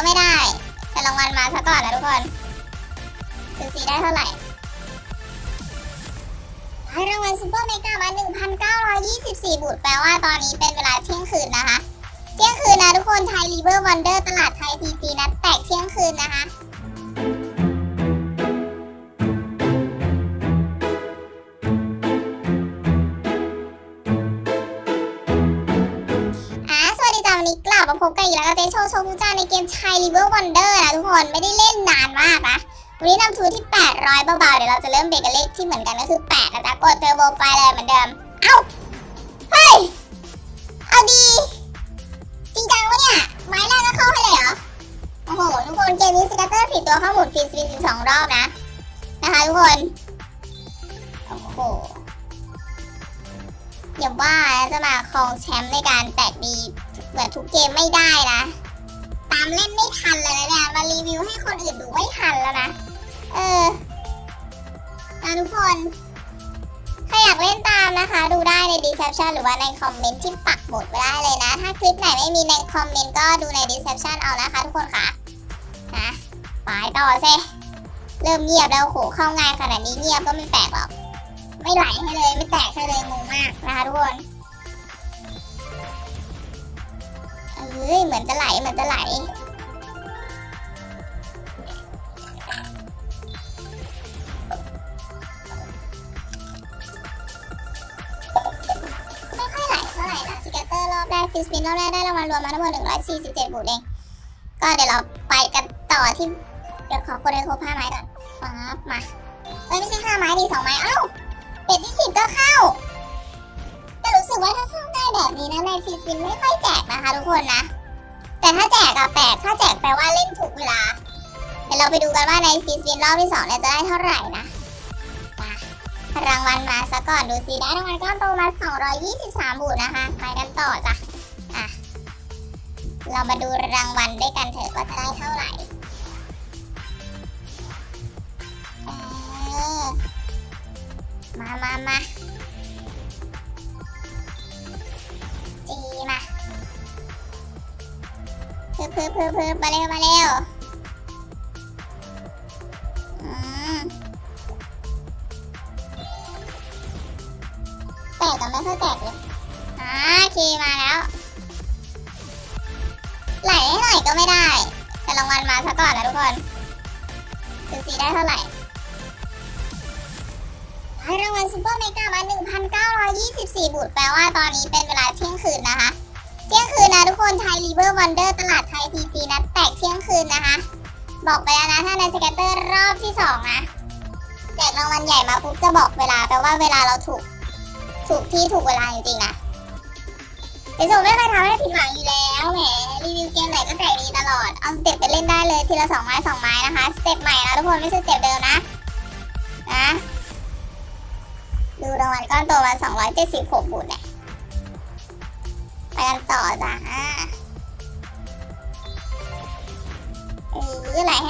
ก็ไม่ได้ แต่รางวัลมาซะก่อนนะทุกคนดูสีได้เท่าไหร่ให้รางวัลซูเปอร์เมกามา1,924บุตรแปลว่าตอนนี้เป็นเวลาเที่ยงคืนนะคะ เที่ยงคืนนะทุกคนไทยรีเวอร์วันเดอร์ตลาดไทยพีจีนัดแตกเที่ยงคืนนะคะ อีกแล้วกับเจโชโชกุจ้าในเกมชัยรีเวอร์วันเดอร์นะทุกคนไม่ได้เล่นนานมากนะวันนี้นำทูที่ 800 เบาๆ เดี๋ยวเราจะเริ่มเบรกกับเลขที่เหมือนกันก็คือ 8 นะจ๊ะ กดเทอร์โบไปเลยเหมือนเดิม เอ้า เฮ้ย เอาดี จริงจังวะเนี่ย ไม้แรกก็เข้าให้เลยเหรอ โอ้โห ทุกคนเกมนี้สกัตเตอร์สี่ตัวเข้าหมุนฟรีสปีดสิบสองรอบนะ นะคะทุกคน โอ้โหอย่าว่าจะมาครองแชมป์ในการแตกดี เหมือนทุกเกมไม่ได้นะ ตามเล่นไม่ทันเลยนะเนี่ยมารีวิวให้คนอื่นดูไม่ทันแล้วนะ เออนะทุกคนใครอยากเล่นตามนะคะ ดูได้ใน description หรือว่าในคอมเมนต์ที่ปักหมุดไว้ได้เลยนะ ถ้าคลิปไหนไม่มีในคอมเมนต์ก็ดูใน description เอานะคะทุกคนค่ะนะไปต่อเซเริ่มเงียบแล้วโหเข้าง่ายขนาดนี้เงียบก็ไม่แปลกหรอก ไม่ไหลให้เลยไม่แตกให้เลยงงมากนะคะทุกคน เอ้ยเหมือนจะไหลเหมือนจะไหลไม่ค่อยไหลเท่าไหร่นะสเกเตอร์รอบแรกฟิสปินรอบแรกได้รางวัลรวมมาทั้งหมด147บุตรเอง ก็เดี๋ยวเราไปกันต่อที่ เดี๋ยวขอกดให้ครบห้าไม้ก่อนฟ้าบมา เอ้ยไม่ใช่ห้าไม้ดีสองไม้ เอ้าเป็ดที่สิบก็เข้า กว่าถ้าเข้าได้แบบนี้นะในฟิสปินไม่ค่อยแจกนะคะทุกคนนะ แต่ถ้าแจกอะแปลกถ้าแจกแปลว่าเล่นถูกเวลา เดี๋ยวเราไปดูกันว่าในฟิสปินรอบที่สองเนี่ยจะได้เท่าไหร่นะมารางวัลมาซะก่อนดูสิได้รางวัลก้อนโตมา 223บูทนะคะ ไปกันต่อจ้ะอะ เรามาดูรางวัลด้วยกันเถอะว่าจะได้เท่าไหร่มามามา พิ่มเพิ่มเพิ่มเพิ่มาเร็วมาเร็วแตกกันไม่ค่อยแตกเลยอ่าคีมาแล้ว ไหลให้หน่อยก็ไม่ได้ แต่รางวัลมาซะก่อนนะทุกคนดูสีได้เท่าไหร่ให้รางวัลซูเปอร์เมกามา 1,924บุตแปลว่าตอนนี้เป็นเวลาเที่ยงคืนนะคะ เที่ยงคืน นะทุกคนไทยรีเวอร์วันเดอร์ตลาดไทยพีจีนัดแตกเที่ยงคืนนะคะ บอกไปแล้วนะ ถ้าในสเก็ตเตอร์รอบที่สองนะแจกรางวัลใหญ่มาปุ๊บจะบอกเวลาแปลว่าเวลาเราถูก ถูกที่ถูกเวลาจริงๆนะเดี๋ยวส่งไม่เคยทำให้ผิดหวังอยู่แล้วแหมรีวิวเกมไหนก็แตกดีตลอด เอาสเต็ปไปเล่นได้เลยทีละสองไม้สองไม้นะคะสเต็ปใหม่นะทุกคนไม่ใช่สเต็ปเดิมนะนะดูรางวัลก้อนโตมา276บุตรเนี่ยไปกันต่อจ้ะ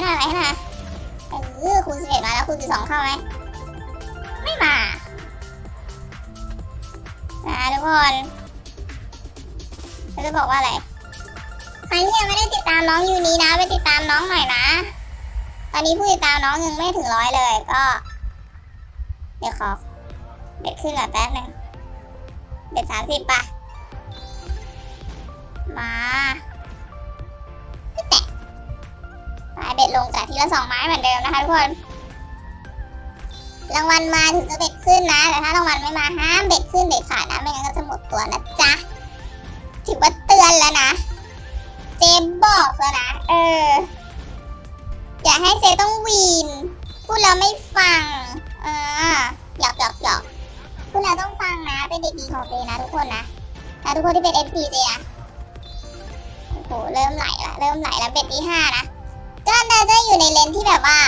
หลให้หน่อยไหลให้หน่อยเออคูณ11มาแล้วคูณ12เข้าไหมไม่มานะทุกคนจะบอกว่าอะไรใครที่ยังไม่ได้ติดตามน้องยูนี้นะไปติดตามน้องหน่อยนะ ตอนนี้ผู้ติดตามน้องยังไม่ถึงร้อยเลยก็ เดี๋ยวขอเบ็ดขึ้นก่อนแป๊บหนึงเบ็ดสามสิบป่ะ มา ลงจากทีละสองไม้เหมือนเดิมนะคะทุกคนรางวัลมาถึงจะเบ็ดขึ้นนะ แต่ถ้ารางวัลไม่มาห้ามเบ็ดขึ้นเด็ดขาดนะไม่งั้นก็จะหมดตัวนะจ๊ะถือว่าเตือนแล้วนะ เจมบอกแล้วนะ เออ อย่าให้เจต้องวีน พูดแล้วไม่ฟังเอ่าหยอกหยอกหยอกคุณเราต้องฟังนะ เป็นเด็กดีของเจนะทุกคนนะนะทุกคนที่เป็น FC เจอะโอ้โหเริ่มไหลละเริ่มไหลละเบ็ดที่ห้านะ อยู่ในเลนที่แบบว่า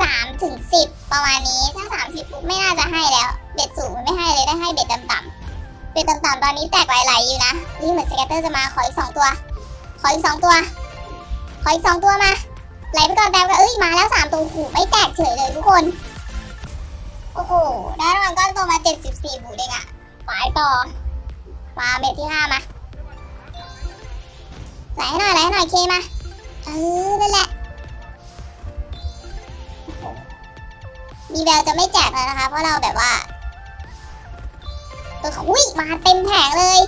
สามถึงสิบประมาณนี้ถ้าสามสิบปุ๊บไม่น่าจะให้แล้ว เบ็ดสูงมันไม่ให้เลยได้ให้เบ็ดต่ำๆเบ็ดต่ำๆตอนนี้แตกไหลๆอยู่นะนี่เหมือนสเก็ตเตอร์จะมาขออีกสองตัว ขออีกสองตัว ขออีกสองตัวมาไหลไปก่อนแต้มก็เอ้ยมาแล้วสามตัวหูไม่แตกเฉยเลยทุกคนโอ้โหได้รางวัลก้อนโตมา74บูทเองอะฝายต่อมาเบ็ดที่5มาไหลให้หน่อยไหลให้หน่อยเคมาเอนั่นแหละ มีแววจะไม่แจกแล้วนะคะ เพราะเราแบบว่าเอออุ้ยมาเต็มแผงเลย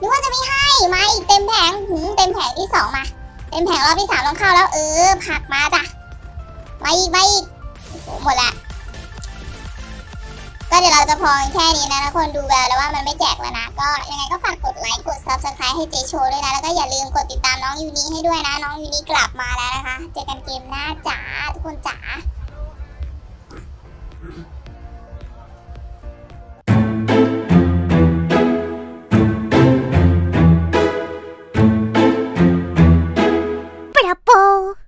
นึกว่าจะไม่ให้มาอีกเต็มแผงหืมเต็มแผงที่สองมา เต็มแผงรอบที่สามต้องเข้าแล้ว เออผักมาจ้ะมาอีกมาอีกโอ้โหหมดละก็เดี๋ยวเราจะพอแค่นี้นะทุกคนดูแววแล้วว่ามันไม่แจกแล้วนะ ก็ยังไงก็ฝากกดไลค์กด subscribe ให้เจโชด้วยนะ แล้วก็อย่าลืมกดติดตามน้องยูนี้ให้ด้วยนะ น้องยูนี้กลับมาแล้วนะคะ เจอกันเกมหน้าจ๋าทุกคนจ๋า